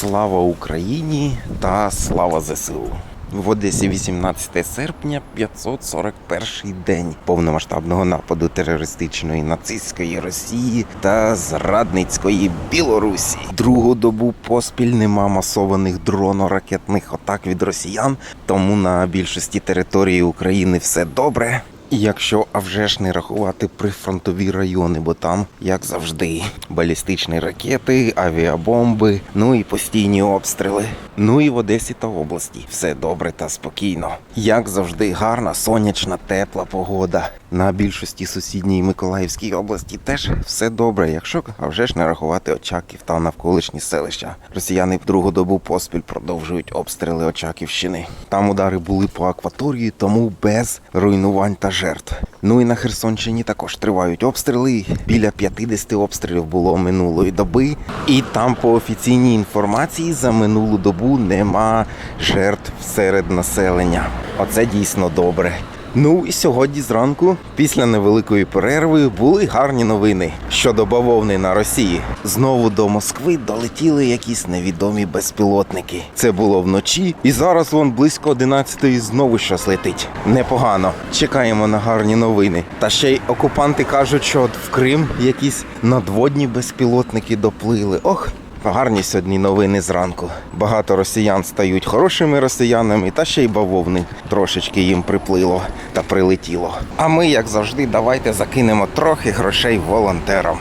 Слава Україні та слава ЗСУ. В Одесі 18 серпня 541 день повномасштабного нападу терористичної нацистської Росії та зрадницької Білорусі. Другу добу поспіль нема масованих дроно-ракетних атак від росіян, тому на більшості території України все добре. Якщо а вже ж не рахувати прифронтові райони, бо там, як завжди, балістичні ракети, авіабомби, ну і постійні обстріли. Ну і в Одесі та області все добре та спокійно. Як завжди, гарна, сонячна, тепла погода. На більшості сусідній Миколаївській області теж все добре, якщо а вже ж не рахувати Очаків та навколишні селища. Росіяни в другу добу поспіль продовжують обстріли Очаківщини. Там удари були по акваторії, тому без руйнувань та жертв. Ну і на Херсонщині також тривають обстріли. Біля 50 обстрілів було минулої доби. І там, по офіційній інформації, за минулу добу нема жертв серед населення. Оце дійсно добре. Ну і сьогодні зранку, після невеликої перерви, були гарні новини щодо бавовни на Росії. Знову до Москви долетіли якісь невідомі безпілотники. Це було вночі, і зараз вон близько 11-ї знову щось летить. Непогано. Чекаємо на гарні новини. Та ще й окупанти кажуть, що от в Крим якісь надводні безпілотники доплили. Ох. Гарні сьогодні новини зранку. Багато росіян стають хорошими росіянами, та ще й бавовни трошечки їм приплило та прилетіло. А ми, як завжди, давайте закинемо трохи грошей волонтерам.